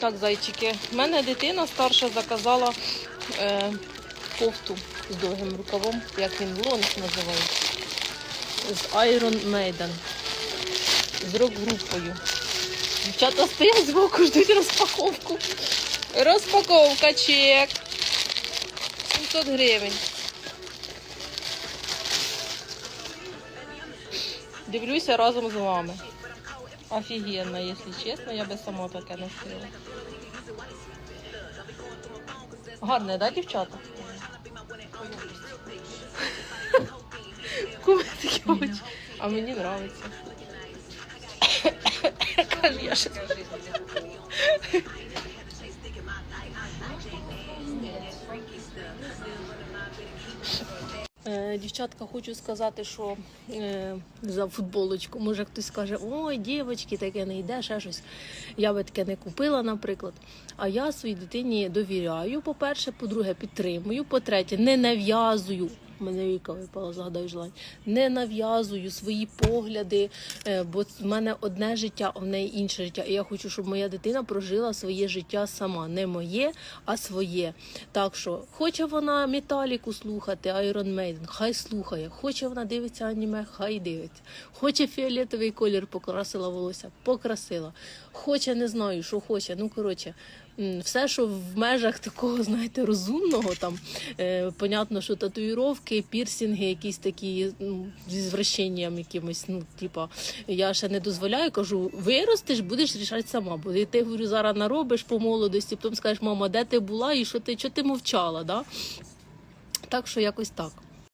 Так, зайчики, в мене дитина старша заказала е, кофту з довгим рукавом, як він лонг називається. З Iron Maiden. З рок-групою. Дівчата стоять збоку, ждуть розпаковку. Розпаковка чек. 700 гривень. Дивлюся разом з вами. Офігенно, якщо чесно, я би сама таке носила. Гарне, да, дівчата? Куми такі очі. А мені подобається. Каже, я ще. Дівчатка, хочу сказати, що е, за футболочку, може хтось скаже, ой, дівчатки, таке не йде, ще щось. Я би таке не купила, наприклад. А я своїй дитині довіряю, по-перше, по-друге, підтримую, по-третє, не нав'язую. Мене віка випала, згадаю желань. Не нав'язую свої погляди, е, бо в мене одне життя, а в неї інше життя. І я хочу, щоб моя дитина прожила своє життя сама. Не моє, а своє. Так що, хоче вона металіку слухати, Iron Maiden, хай слухає. Хоче вона дивиться аніме, хай дивиться. Хоче фіолетовий колір покрасила волосся, покрасила. Хоче, не знаю, що хоче. Ну, коротше, все, що в межах такого, знаєте, розумного, там, е, понятно, що татуїровки, пірсінги, якісь такі ну, зі звращенням якимось, ну, типа, я ще не дозволяю, кажу, виростеш, будеш рішати сама. Бо ти говорю, зараз наробиш по молодості, потім скажеш, мама, де ти була і що ти, що ти мовчала? Да? Так що якось так.